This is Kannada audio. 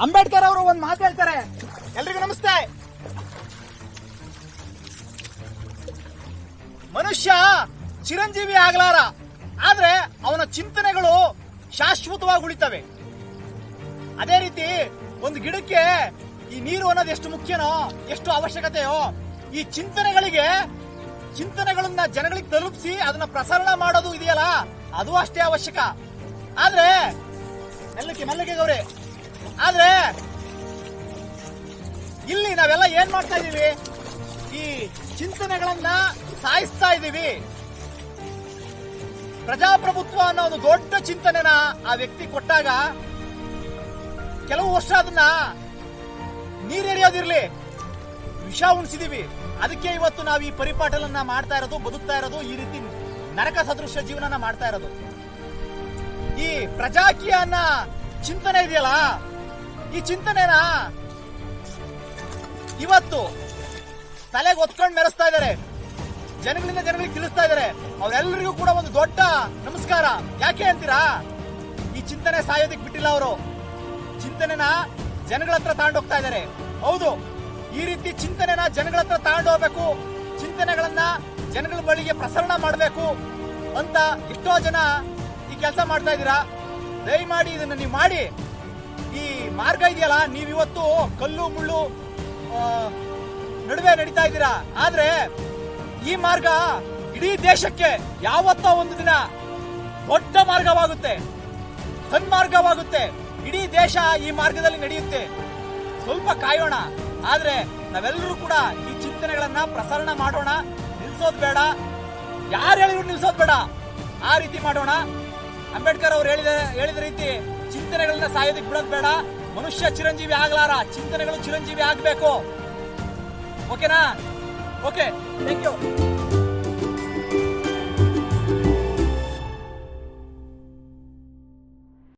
ಅಂಬೇಡ್ಕರ್ ಅವರು ಒಂದ್ ಮಾತು ಹೇಳ್ತಾರೆ. ಎಲ್ರಿಗೂ ನಮಸ್ತೆ. ಮನುಷ್ಯ ಚಿರಂಜೀವಿ ಆಗ್ಲಾರ, ಆದ್ರೆ ಅವನ ಚಿಂತನೆಗಳು ಶಾಶ್ವತವಾಗಿ ಉಳಿತವೆ. ಅದೇ ರೀತಿ ಒಂದು ಗಿಡಕ್ಕೆ ಈ ನೀರು ಅನ್ನೋದು ಎಷ್ಟು ಮುಖ್ಯನೋ, ಎಷ್ಟು ಅವಶ್ಯಕತೆಯೋ, ಈ ಚಿಂತನೆಗಳಿಗೆ, ಚಿಂತನೆಗಳನ್ನ ಜನಗಳಿಗೆ ತಲುಪಿಸಿ ಅದನ್ನ ಪ್ರಸರಣ ಮಾಡೋದು ಇದೆಯಲ್ಲ, ಅದು ಅಷ್ಟೇ ಅವಶ್ಯಕ. ಆದ್ರೆ, ಮೆಲ್ಲಕ್ಕೆ ಮಲ್ಲಿಗೆ ಗೌರಿ ಆದ್ರೆ ಇಲ್ಲಿ ನಾವೆಲ್ಲ ಏನ್ ಮಾಡ್ತಾ ಇದೀವಿ? ಈ ಚಿಂತನೆಗಳನ್ನ ಸಾಯಿಸ್ತಾ ಇದ್ದೀವಿ ಪ್ರಜಾಪ್ರಭುತ್ವ ಅನ್ನೋ ಒಂದು ದೊಡ್ಡ ಚಿಂತನೆನ ಆ ವ್ಯಕ್ತಿ ಕೊಟ್ಟಾಗ ಕೆಲವು ವರ್ಷ ಅದನ್ನ ನೀರೆರಿಯೋದಿರ್ಲಿ ವಿಷ ಉಣಿಸಿದೀವಿ. ಅದಕ್ಕೆ ಇವತ್ತು ನಾವು ಈ ಪರಿಪಾಟಲನ್ನ ಮಾಡ್ತಾ ಇರೋದು, ಬದುಕ್ತಾ ಇರೋದು, ಈ ರೀತಿ ನರಕ ಸದೃಶ ಜೀವನನ ಮಾಡ್ತಾ ಇರೋದು. ಈ ಪ್ರಜಾಕೀಯ ಚಿಂತನೆ ಇದೆಯಲ್ಲ ಈ ಚಿಂತನೆನ? ಇವತ್ತು ತಲೆಗೆ ಒತ್ಕೊಂಡು ಮೆರೆಸ್ತಾ ಇದ್ದಾರೆ. ಜನಗಳಿಂದ ಜನಗಳಿಗೆ ತಿಳಿಸ್ತಾ ಇದ್ದಾರೆ. ಅವರೆಲ್ಲರಿಗೂ ಕೂಡ ಒಂದು ದೊಡ್ಡ ನಮಸ್ಕಾರ. ಯಾಕೆ ಅಂತೀರಾ? ಈ ಚಿಂತನೆ ಸಾಯೋದಿಕ್ ಬಿಟ್ಟಿಲ್ಲ ಅವರು. ಚಿಂತನೆನ ಜನಗಳ ಹತ್ರ ತಗೊಂಡೋಗ್ತಾ ಇದ್ದಾರೆ. ಹೌದು, ಈ ರೀತಿ ಚಿಂತನೆನ ಜನಗಳ ಹತ್ರ ತಗೊಂಡು ಹೋಗ್ಬೇಕು. ಚಿಂತನೆಗಳನ್ನ ಜನಗಳ ಬಳಿಗೆ ಪ್ರಸರಣ ಮಾಡಬೇಕು ಅಂತ ಎಷ್ಟೋ ಜನ ಈ ಕೆಲಸ ಮಾಡ್ತಾ ಇದ್ದೀರಾ? ದಯಮಾಡಿ ಇದನ್ನ ನೀವು ಮಾಡಿ. ಈ ಮಾರ್ಗ ಇದೆಯಲ್ಲ, ನೀವಿವತ್ತು ಕಲ್ಲು, ಮುಳ್ಳು ನಡುವೆ ನಡೀತಾ ಇದ್ದೀರಾ? ಆದ್ರೆ ಈ ಮಾರ್ಗ ಇಡೀ ದೇಶಕ್ಕೆ ಯಾವತ್ತೋ ಒಂದು ದಿನ ದೊಡ್ಡ ಮಾರ್ಗವಾಗುತ್ತೆ. ಸನ್ಮಾರ್ಗವಾಗುತ್ತೆ ಇಡೀ ದೇಶ ಈ ಮಾರ್ಗದಲ್ಲಿ ನಡೆಯುತ್ತೆ. ಸ್ವಲ್ಪ ಕಾಯೋಣ. ಆದ್ರೆ ನಾವೆಲ್ಲರೂ ಕೂಡ ಈ ಚಿಂತನೆಗಳನ್ನ ಪ್ರಸರಣ ಮಾಡೋಣ. ನಿಲ್ಸೋದ್ ಬೇಡ. ಯಾರು ಹೇಳಿದ್ರು ನಿಲ್ಸೋದ್ ಬೇಡ. ಆ ರೀತಿ ಮಾಡೋಣ. ಅಂಬೇಡ್ಕರ್ ಅವರು ಹೇಳಿದ ಹೇಳಿದ ರೀತಿ ಚಿಂತನೆಗಳನ್ನ ಸಾಯೋದಕ್ಕೆ ಬಿಡೋದು ಬೇಡ. ಮನುಷ್ಯ ಚಿರಂಜೀವಿ ಆಗ್ಲಾರ, ಚಿಂತನೆಗಳು ಚಿರಂಜೀವಿ ಆಗ್ಬೇಕು. ಓಕೆನಾ ಓಕೆ ಥ್ಯಾಂಕ್ ಯು